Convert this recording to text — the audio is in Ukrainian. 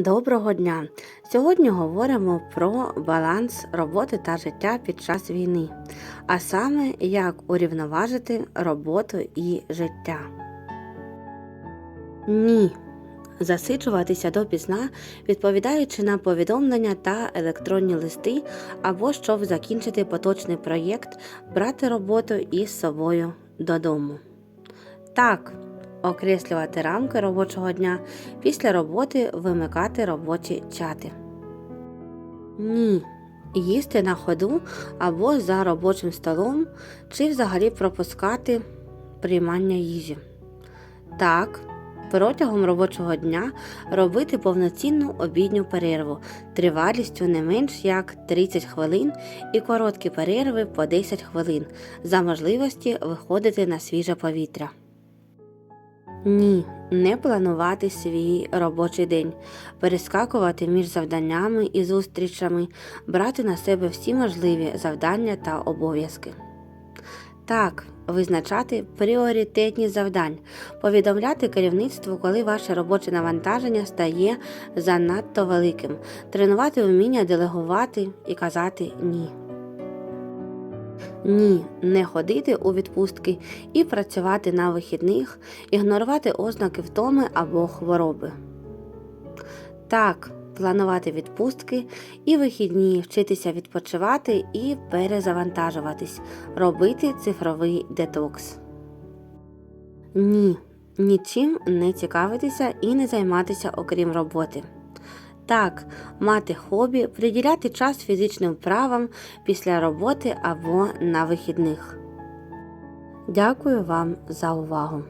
Доброго дня! Сьогодні говоримо про баланс роботи та життя під час війни, а саме як урівноважити роботу і життя. Ні. Засиджуватися допізна, відповідаючи на повідомлення та електронні листи, або щоб закінчити поточний проєкт, брати роботу із собою додому. Так, окреслювати рамки робочого дня, після роботи вимикати робочі чати. Ні. Їсти на ходу або за робочим столом, чи взагалі пропускати приймання їжі. Так, протягом робочого дня робити повноцінну обідню перерву тривалістю не менш як 30 хвилин і короткі перерви по 10 хвилин за можливості виходити на свіже повітря. Ні, не планувати свій робочий день, перескакувати між завданнями і зустрічами, брати на себе всі можливі завдання та обов'язки. Так, визначати пріоритетні завдань, повідомляти керівництву, коли ваше робоче навантаження стає занадто великим, тренувати вміння делегувати і казати ні. Ні, не ходити у відпустки і працювати на вихідних, ігнорувати ознаки втоми або хвороби. Так, планувати відпустки і вихідні, вчитися відпочивати і перезавантажуватись, робити цифровий детокс. Ні, нічим не цікавитися і не займатися окрім роботи. Так, мати хобі, приділяти час фізичним вправам після роботи або на вихідних. Дякую вам за увагу!